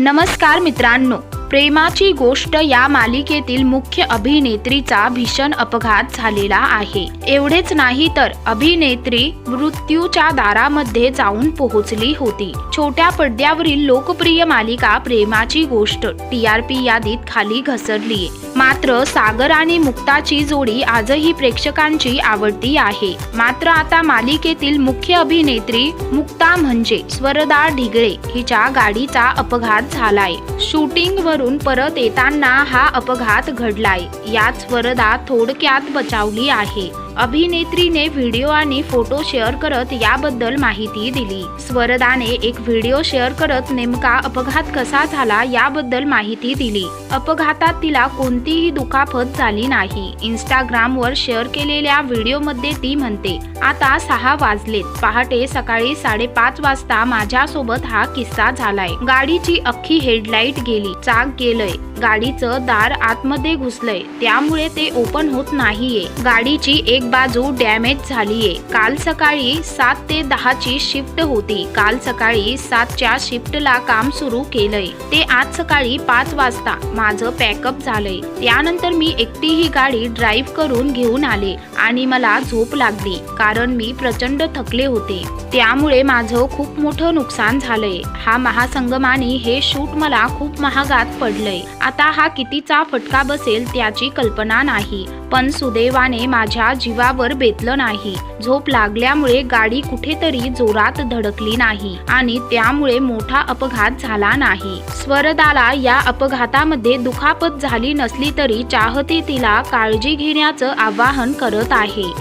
नमस्कार मित्रांनो. प्रेमाची गोष्ट या मालिकेतील मुख्य अभिनेत्रीचा भीषण अपघात झालेला आहे. एवढेच नाही तर अभिनेत्री मृत्यूच्या दारामध्ये जाऊन पोहोचली होती. छोट्या पडद्यावरील लोकप्रिय मालिका प्रेमाची गोष्ट टीआरपी यादीत खाली घसरली मात्र सागर आणि मुक्ताची जोडी आजही प्रेक्षकांची आवडती आहे. मात्र आता मालिकेतील मुख्य अभिनेत्री मुक्ता म्हणजे स्वरदा ढिगळे हिच्या गाडीचा अपघात झालाय. शूटिंग वरून परत येताना हा अपघात घडलाय. याच वरदा थोडक्यात बचावली आहे. अभिनेत्रीने व्हिडिओ आणि फोटो शेअर करत याबद्दल माहिती दिली. स्वरदाने एक व्हिडिओ शेअर करत नेमका अपघात कसा झाला याबद्दल माहिती दिली. अपघातात तिला कोणतीही दुखापत झाली नाही. इंस्टाग्रामवर शेअर केलेल्या व्हिडिओमध्ये ती म्हणते आता सहा वाजलेत. पहाटे सकाळी साडेपाच वाजता माझ्यासोबत हा किस्सा झालाय. गाडीची अख्खी हेडलाईट गेली. चाक गेलंय. गाडीचं दार आतमध्ये घुसलंय. त्यामुळे ते ओपन होत नाहीये. गाडीची एक बाजू डॅमेज झालीये. काल सकाळी सात ते दहाची शिफ्ट होती. काल सकाळी सातच्या शिफ्टला काम सुरू केलंय. ते आज सकाळी पाच वाजता माझं पॅकअप झालंय. त्यानंतर मी एकटी ही गाडी ड्राईव्ह करून घेऊन आले आणि मला झोप लागली कारण मी प्रचंड थकले होते. त्यामुळे माझं खूप मोठं नुकसान झालंय. हा महासंगमानी हे शूट मला खूप महागात पडलंय. आता हा कितीचा फटका बसेल त्याची कल्पना नाही. पण सुदैवाने माझ्या जीवावर बेतलं नाही. झोप लागल्यामुळे गाडी कुठेतरी जोरात धडकली नाही आणि त्यामुळे मोठा अपघात झाला नाही. स्वरदाला या अपघातामध्ये दुखापत झाली नसली तरी चाहते तिला काळजी घेण्याचं आवाहन करत आहे.